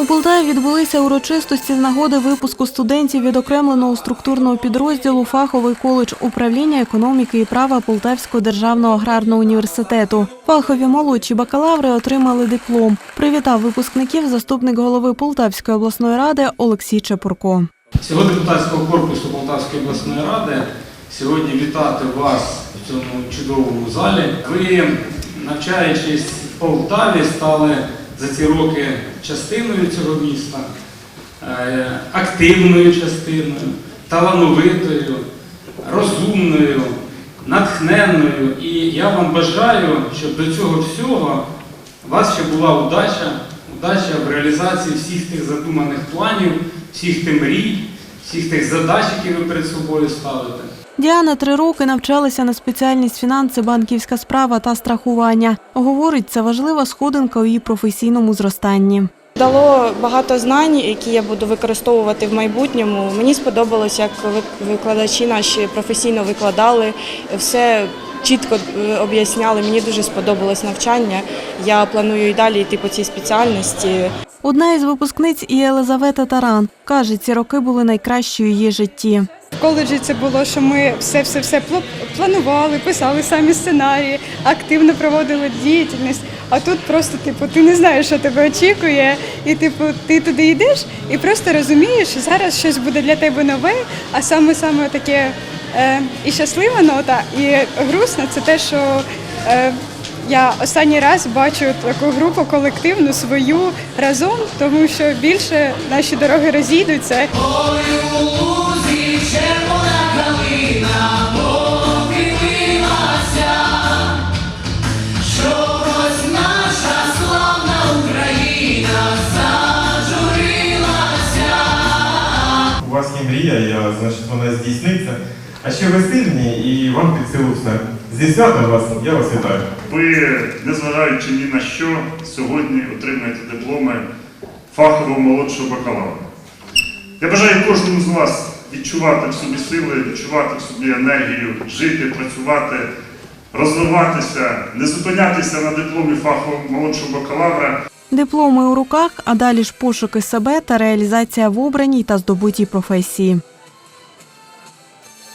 У Полтаві відбулися урочистості з нагоди випуску студентів відокремленого структурного підрозділу фаховий коледж управління економіки і права Полтавського державного аграрного університету. Фахові молодші бакалаври отримали диплом. Привітав випускників заступник голови Полтавської обласної ради Олексій Чепурко. Всього депутатського корпусу Полтавської обласної ради сьогодні вітати вас в цьому чудовому залі. Ви, навчаючись в Полтаві, стали за ці роки частиною цього міста, е, активною частиною, талановитою, розумною, натхненною. І я вам бажаю, щоб до цього всього у вас ще була удача, удача в реалізації всіх тих задуманих планів, всіх тих мрій, всіх тих задач, які ви перед собою ставите. Діана три роки навчалася на спеціальність фінанси, банківська справа та страхування. Говорить, це важлива сходинка у її професійному зростанні. Дало багато знань, які я буду використовувати в майбутньому. Мені сподобалось, як викладачі наші професійно викладали, все чітко е, об'ясняли. Мені дуже сподобалось навчання. Я планую і далі йти по цій спеціальності. Одна із випускниць і Елизавета Таран каже, ці роки були найкращі у її житті. В коледжі це було, що ми все все все планували, писали самі сценарії, активно проводили діяльність. А тут просто, типу, ти не знаєш, що тебе очікує, і типу, ти туди йдеш і просто розумієш, що зараз щось буде для тебе нове, а саме саме таке і щаслива нота, і грустна це те, що е, я останній раз бачу таку групу колективну свою разом, тому що більше наші дороги розійдуться. У вас є мрія, я, значить, вона здійсниться. А ще ви сильні і вам під силу все. Зі святом вас, я вас вітаю. Ви, незважаючи ні на що, сьогодні отримаєте дипломи фахового молодшого бакалавра. Я бажаю кожному з вас відчувати в собі сили, відчувати в собі енергію, жити, працювати, розвиватися, не зупинятися на дипломі фахового молодшого бакалавра. Дипломи у руках, а далі ж пошуки себе та реалізація в обраній та здобутій професії.